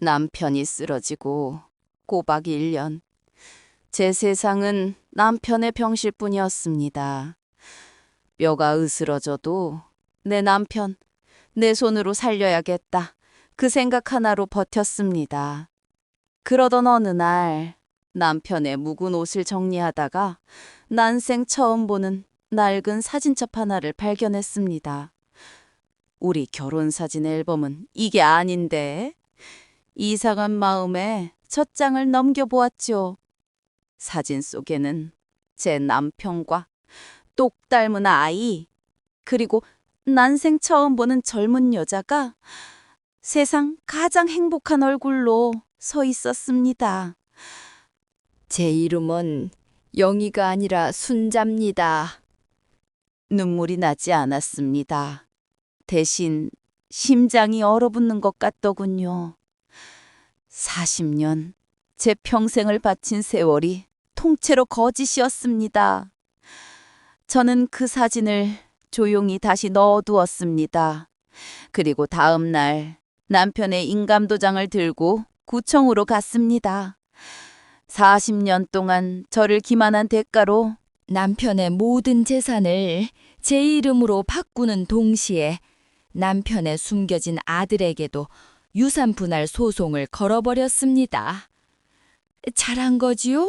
남편이 쓰러지고 꼬박 1년. 제 세상은 남편의 병실뿐이었습니다. 뼈가 으스러져도 내 남편, 내 손으로 살려야겠다. 그 생각 하나로 버텼습니다. 그러던 어느 날 남편의 묵은 옷을 정리하다가 난생 처음 보는 낡은 사진첩 하나를 발견했습니다. 우리 결혼 사진 앨범은 이게 아닌데 이상한 마음에 첫 장을 넘겨보았죠. 사진 속에는 제 남편과 똑 닮은 아이 그리고 난생 처음 보는 젊은 여자가 세상 가장 행복한 얼굴로 서 있었습니다. 제 이름은 영희가 아니라 순자입니다. 눈물이 나지 않았습니다. 대신 심장이 얼어붙는 것 같더군요. 40년, 제 평생을 바친 세월이 통째로 거짓이었습니다. 저는 그 사진을 조용히 다시 넣어두었습니다. 그리고 다음 날 남편의 인감도장을 들고 구청으로 갔습니다. 40년 동안 저를 기만한 대가로 남편의 모든 재산을 제 이름으로 바꾸는 동시에 남편의 숨겨진 아들에게도 유산 분할 소송을 걸어버렸습니다. 잘한 거지요?